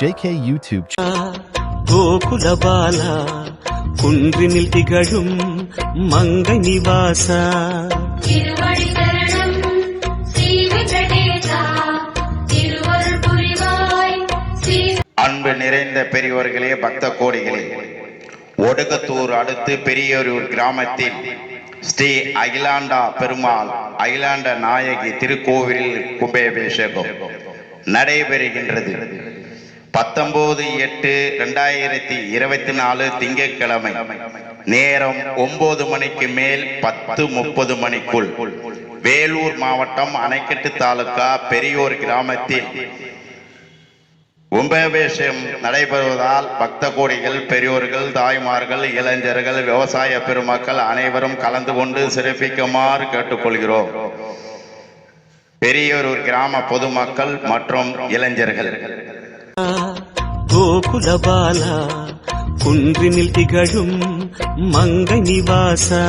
JK YouTube Gokula Bala குன்றினில் திகழும் மங்கை நிவாசா. அன்பு நிறைந்த பெரியவர்களே பக்த கோடிகளே ஒடுகத்தூர் அடுத்து பெரியோரூர் கிராமத்தில் ஸ்ரீ அகிலாண்டா பெருமாள் அகிலாண்ட நாயகி திருக்கோவிலில் கும்பாபிஷேகம் நடைபெறுகின்றது. பத்தொன்பது எட்டு ரெண்டாயிரத்தி இருபத்தி நாலு திங்கட்கிழமை நேரம் ஒன்பது மணிக்கு மேல் பத்து முப்பது மணிக்குள். வேலூர் மாவட்டம் அணைக்கட்டு தாலுகா பெரியோர் கிராமத்தில் கும்பாபிஷேகம் நடைபெறுவதால் பக்த கோடிகள் பெரியோர்கள் தாய்மார்கள் இளைஞர்கள் விவசாய பெருமக்கள் அனைவரும் கலந்து கொண்டு சிறப்பிக்குமாறு கேட்டுக்கொள்கிறோம். பெரியோரூர் கிராம பொதுமக்கள் மற்றும் இளைஞர்கள். கோகுல பாலா குன்றினில் திகழும் மங்கை நிவாசா.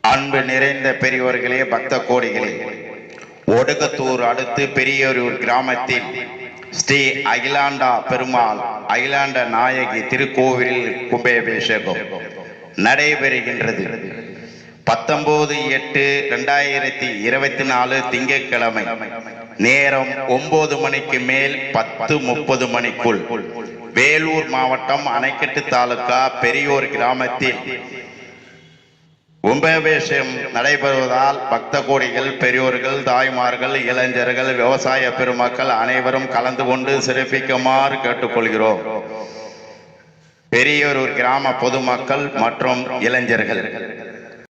அன்பு நிறைந்த பெரியவர்களே பக்த கோடிகளே. ஒடுகத்தூர் அடுத்து பெரியோரூர் கிராமத்தில் ஸ்ரீ அகிலாண்டா பெருமாள் அகிலாண்ட நாயகி திருக்கோவிலில் கும்பாபிஷேகம் நடைபெறுகின்றது. பத்தொன்பது எட்டு ரெண்டாயிரத்தி இருபத்தி நாலு திங்கட்கிழமை நேரம் ஒன்பது மணிக்கு மேல் பத்து முப்பது மணிக்குள். வேலூர் மாவட்டம் அணைக்கட்டு தாலுகா பெரியோர் கிராமத்தில் கும்பாபிஷேகம் நடைபெறுவதால் பக்த கோடிகள் பெரியோர்கள் தாய்மார்கள் இளைஞர்கள் விவசாய பெருமக்கள் அனைவரும் கலந்து கொண்டு சிறப்பிக்குமாறு கேட்டுக்கொள்கிறோம். பெரியோர் கிராம பொதுமக்கள் மற்றும் இளைஞர்கள்.